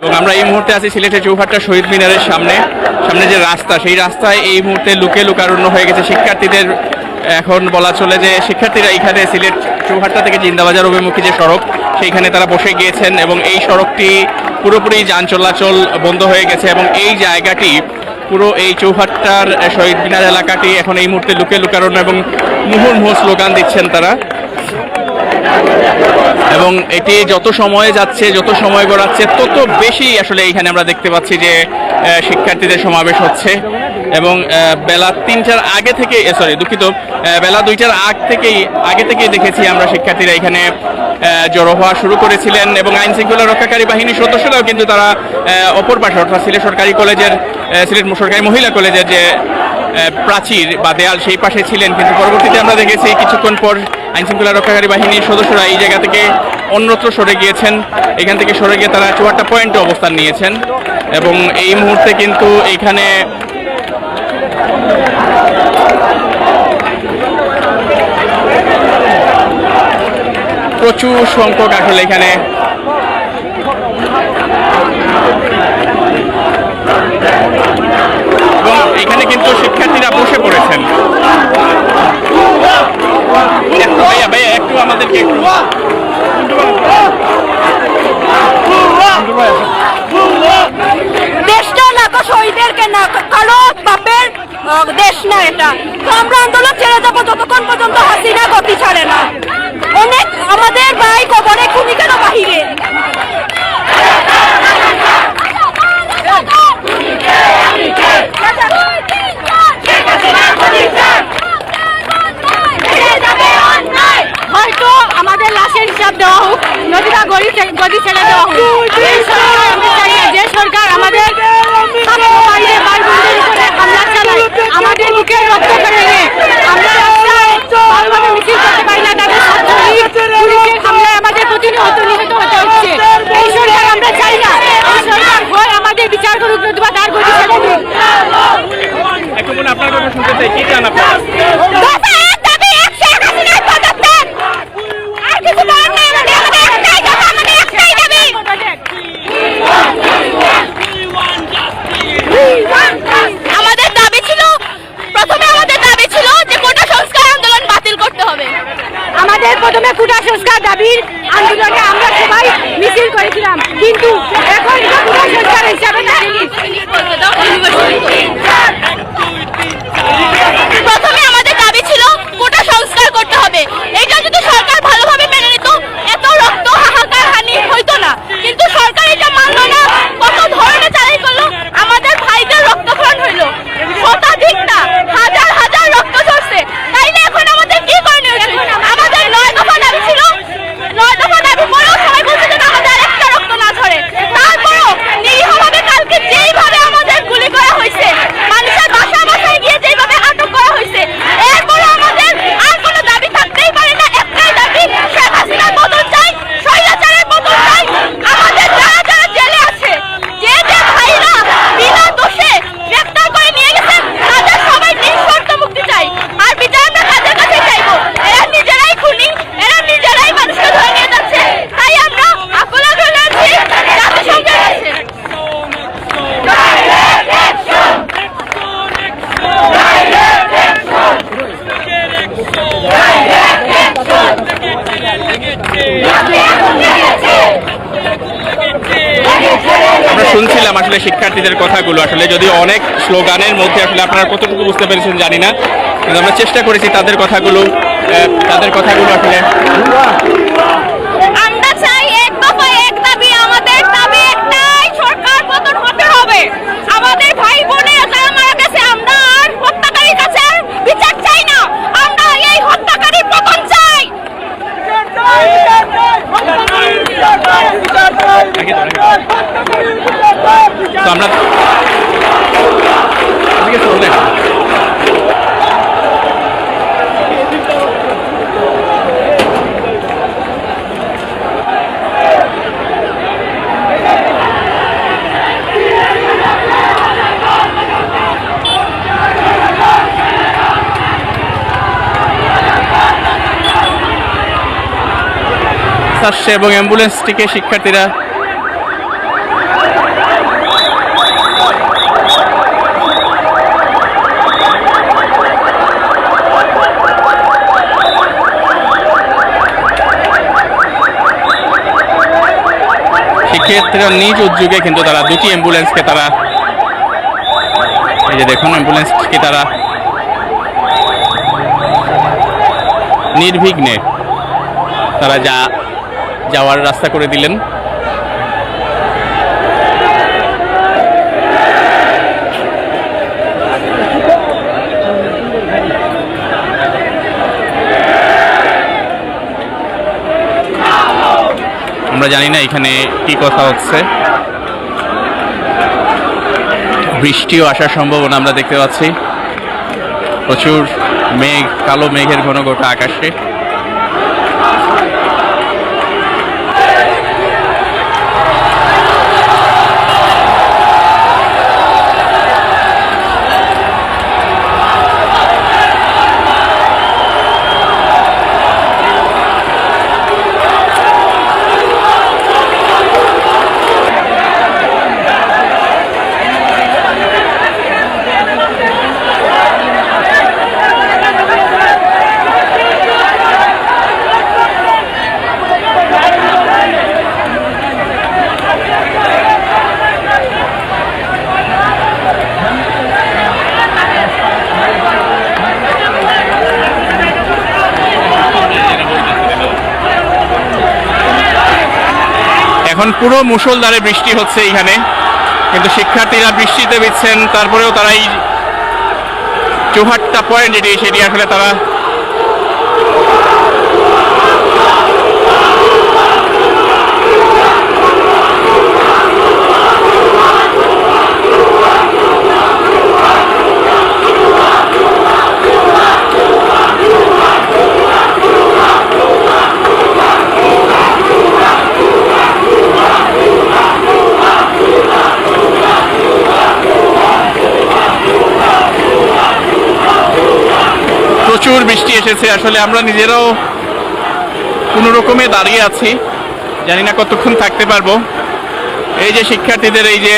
এবং আমরা এই মুহূর্তে আছি সিলেটের চৌহাট্টা শহীদ মিনারের সামনে। সামনে যে রাস্তা, সেই রাস্তায় এই মুহূর্তে লুকে লুকারণ্য হয়ে গেছে শিক্ষার্থীদের। এখন বলা চলে যে শিক্ষার্থীরা এখানে সিলেট চৌহাট্টা থেকে জিন্দাবাজার অভিমুখী যে সড়ক, সেইখানে তারা বসে গিয়েছেন এবং এই সড়কটি পুরোপুরি যান চলাচল বন্ধ হয়ে গেছে এবং এই জায়গাটি পুরো এই চৌহাট্টার শহীদ মিনার এলাকাটি এখন এই মুহূর্তে লুকে লুকারণ্য এবং মুহুর্মুহ স্লোগান দিচ্ছেন তারা। এবং এটি যত সময়ে যাচ্ছে, যত সময় গড়াচ্ছে, তত বেশি আসলে এখানে আমরা দেখতে পাচ্ছি যে শিক্ষার্থীদের সমাবেশ হচ্ছে। এবং বেলা তিনটার আগে থেকে সরি দুঃখিত বেলা দুইটার আগ থেকেই, আগে থেকেই দেখেছি আমরা শিক্ষার্থীরা এখানে জড়ো হওয়া শুরু করেছিলেন এবং আইন শৃঙ্খলা রক্ষাকারী বাহিনীর সদস্যরাও কিন্তু তারা অপর পাশে, অর্থাৎ সিলেট সরকারি কলেজের সিলেট সরকারি মহিলা কলেজের যে প্রাচীর বা দেয়াল, সেই পাশে ছিলেন। কিন্তু পরবর্তীতে আমরা দেখেছি কিছুক্ষণ পর আইন শৃঙ্খলা রক্ষাকারী বাহিনীর সদস্যরা এই জায়গা থেকে অন্যত্র সরে গিয়েছেন। এখান থেকে সরে গিয়ে তারা চুয়াট্টা পয়েন্টে অবস্থান নিয়েছেন এবং এই মুহূর্তে কিন্তু এখানে প্রচুর সংখ্যক আসলে এখানে এবং এখানে কিন্তু শিক্ষার্থীরা বসে পড়েছেন। একটু আমাদেরকে একটু দেশটা না তো শহীদেরকে না কারও বাপের দেশ না এটা। তো আমরা আন্দোলন ছেড়ে যাব যতক্ষণ পর্যন্ত হাসিনা গতি ছাড়ে না। অনেক আমাদের ভাই কবরে খুনি কেন বাহিরে। হয়তো লাশের দেওয়া হোক নদীটা গড়ি ছে- গদি ছেড়ে দেওয়া হোক যে সরকার আমাদের হামলা চালায়। রক্ত ফেলে আমরা ভালোভাবে মিছিল করতে পারি না তাদের পুলিশের হামলায় আমাদের প্রতিনিয়ত নিহত হতে হচ্ছে। এই সরকার আমরা চাই না এই সরকার হয় আমাদের বিচার করুক নতুবা তার গদি ছেড়ে দিক একটু বোন, আপনার কথা শুনতে চাই কি চান আপনারা দফা এক দাবি এক শেখ হাসিনার পদত্যাগ। আর কিছু বলার নেই আমাদের, আমাদের একটাই দফা, আমাদের একটাই দাবি। আমাদের দাবি ছিল প্রথমে আমাদের দাবি ছিল যে কোটা সংস্কার আন্দোলন বাতিল করতে হবে আমাদের প্রথমে কুটা সংস্কার দাবির আন্দোলনে আমরা সবাই মিছিল করেছিলাম। কিন্তু এখন কুটা সংস্কার হিসাবে না প্রথমে আমাদের দাবি ছিল কোটা সংস্কার করতে হবে এটা যদি সরকার ভালোভাবে মেনে নিত এত রক্ত হাহাকার হানি হইতো না কিন্তু সরকার এটা মানলো না কত ধরনের চালাই করল আমাদের ভাইদের রক্তক্ষরণ হইল শতাধিক না হাজার হাজার রক্ত ঝরছে তাইলে এখন আমাদের কি করণীয় ছিল? আমাদের নয় দফা দাবি ছিল নয় দফা দাবি পরেও সবাই বলছে যে না, আমাদের একটা রক্ত না ঝরে তারপরও নিরীহভাবে কালকে যেইভাবে আমাদের গুলি করা হয়েছে মানুষের বাসা বাসায় গিয়ে যেইভাবে আটক করা হয়েছে এরপরও আমাদের আর কোনো দাবি থাকতেই পারে না একটাই দাবি শেখ হাসিনার পতন চাই স্বৈরাচারের পতন চাই আমাদের যারা যারা জেলে আছে যে যে ভাইরা বিনা দোষে গ্রেফতার করে নিয়ে গেছেন তাদের সবাই নিঃশর্ত মুক্তি চাই আর বিচার আমরা কাদের কাছে চাইব এরা নিজেরাই খুনি এরা নিজেরাই মানুষকে ধরে নিয়ে যাচ্ছে তাই আমরা আকুল আগ্রহ আছি জাতিসংঘের কাছে আমরা শুনছিলাম আসলে শিক্ষার্থীদের কথাগুলো আসলে যদি অনেক স্লোগানের মধ্যে আসলে আপনারা কতটুকু বুঝতে পেরেছেন জানি না, কিন্তু আমরা চেষ্টা করেছি তাদের কথাগুলো তাদের কথাগুলো আসলে আমরা চাই এক দফা এক দাবি আমাদের দাবি একটাই সরকার পতন হতে হবে আমাদের ভাই বোনের যারা মারা গেছে আমরা আর হত্যাকারীর কাছে আর বিচার চাই না আমরা এই হত্যাকারীর পতন চাই তো আমরা আসছে এবং অ্যাম্বুলেন্সটিকে শিক্ষার্থীরা শিক্ষার্থীরা নিজ উদ্যোগে কিন্তু তারা দুটি অ্যাম্বুলেন্সকে তারা এই যে দেখুন, অ্যাম্বুলেন্সকে তারা নির্বিঘ্নে তারা যা যাওয়ার রাস্তা করে দিলেন। আমরা জানি না, এখানে কি কথা হচ্ছে। বৃষ্টিও আসার সম্ভাবনা আমরা দেখতে পাচ্ছি। প্রচুর মেঘ, কালো মেঘের ঘন গোটা আকাশে। এখন পুরো মুসলধারে বৃষ্টি হচ্ছে এখানে। কিন্তু শিক্ষার্থীরা বৃষ্টিতে বিচ্ছেন তারপরেও তারা এই চৌহাট্টা পয়েন্ট যেটি সেটি আসলে তারা প্রচুর বৃষ্টি এসেছে। আসলে আমরা নিজেরাও কোনো রকমে দাঁড়িয়ে আছি। জানি না কতক্ষণ থাকতে পারব। এই যে শিক্ষার্থীদের এই যে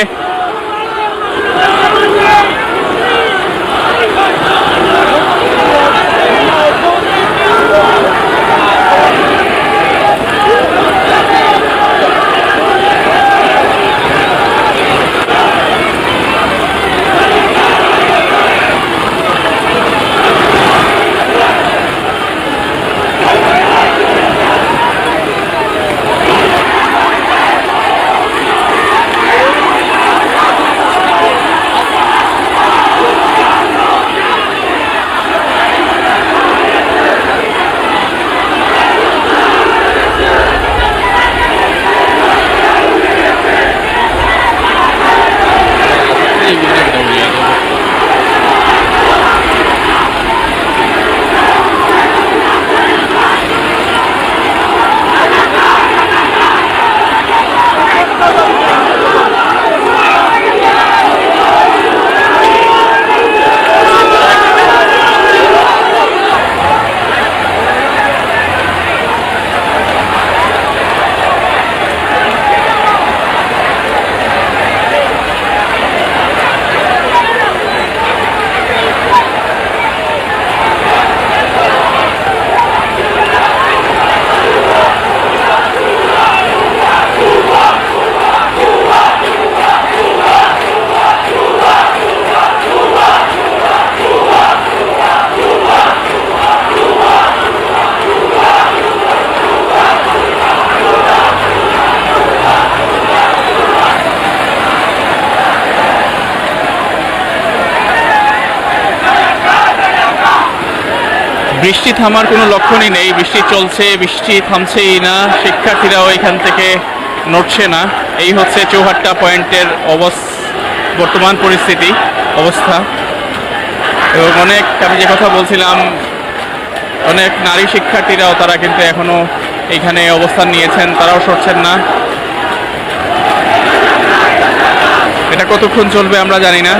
বৃষ্টি থামার কোনো লক্ষণই নেই, বৃষ্টি চলছে, বৃষ্টি থামছেই না, শিক্ষার্থীরাও এখান থেকে নড়ছে না। এই হচ্ছে চৌহাট্টা পয়েন্টের অবস, বর্তমান পরিস্থিতি, অবস্থা। এবং অনেক, আমি যে কথা বলছিলাম, অনেক নারী শিক্ষার্থীরাও তারা কিন্তু এখনও এখানে অবস্থান নিয়েছেন, তারাও সরছেন না। এটা কতক্ষণ চলবে আমরা জানি না।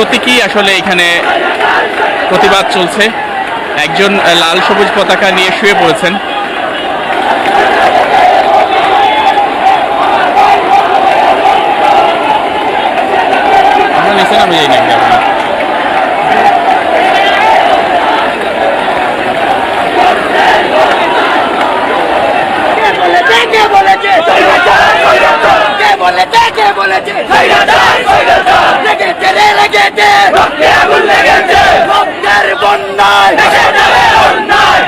প্রতীকী আসলে এখানে প্রতিবাদ চলছে। একজন লাল সবুজ পতাকা নিয়ে শুয়ে পড়েছেন। আমরা নিচে নামে যাই নাকি আপনি? বলেছে কে বলেছে কে বলেছে কে বলেছে লেগেছে রে লেগেছে রক্তের বন্যায়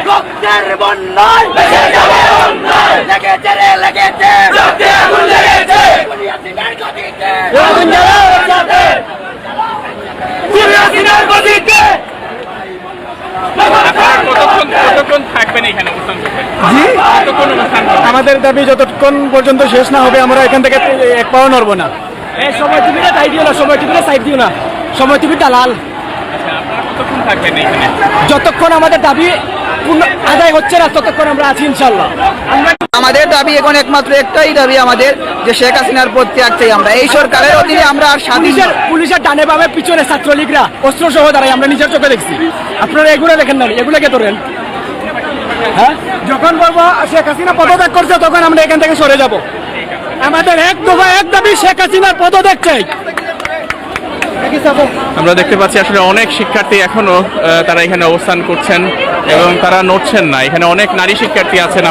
রক্তের বন্যায় লেগেছে রে লেগেছে। বুনিয়াদিনের গতিতে। বুনিয়াদিনের গতিতে। আপনারা কতক্ষণ কতক্ষণ থাকবেন এখানে অবস্থান করবেন জি? কতক্ষণ অবস্থান করবেন আমাদের দাবি যতক্ষণ পর্যন্ত শেষ না হবে আমরা এখান থেকে এক পাও নড়বো না। সময় তুমি না সাইড দিও না সময় তুমি না সাইড দিও না। সময় তুমি দালাল। আচ্ছা আপনারা কতক্ষণ থাকবেন এখানে যতক্ষণ আমাদের দাবি আদায় হচ্ছে না ততক্ষণ আমরা আছি ইনশাল্লাহ আমাদের দাবি এখন একমাত্র একটাই দাবি আমাদের যে শেখ হাসিনার প্রত্যাগ চাই আমরা। এই সরকারের অধীনে আমরা আর স্বাধীন পুলিশের পুলিশের ডানে বামে পিছনে ছাত্রলীগরা অস্ত্র সহ দাঁড়াই আমরা নিজের চোখে দেখছি। আপনারা এগুলো দেখেন না এগুলোকে ধরেন। হ্যাঁ? যখন বলব শেখ হাসিনা পদত্যাগ করছে তখন আমরা এখান থেকে সরে যাব। আমাদের এক দফা এক দাবি শেখ হাসিনার পদত্যাগ চাই। আমরা দেখতে পাচ্ছি আসলে অনেক শিক্ষার্থী এখনও তারা এখানে অবস্থান করছেন এবং তারা নড়ছেন না। এখানে অনেক নারী শিক্ষার্থী আছেন। আমরা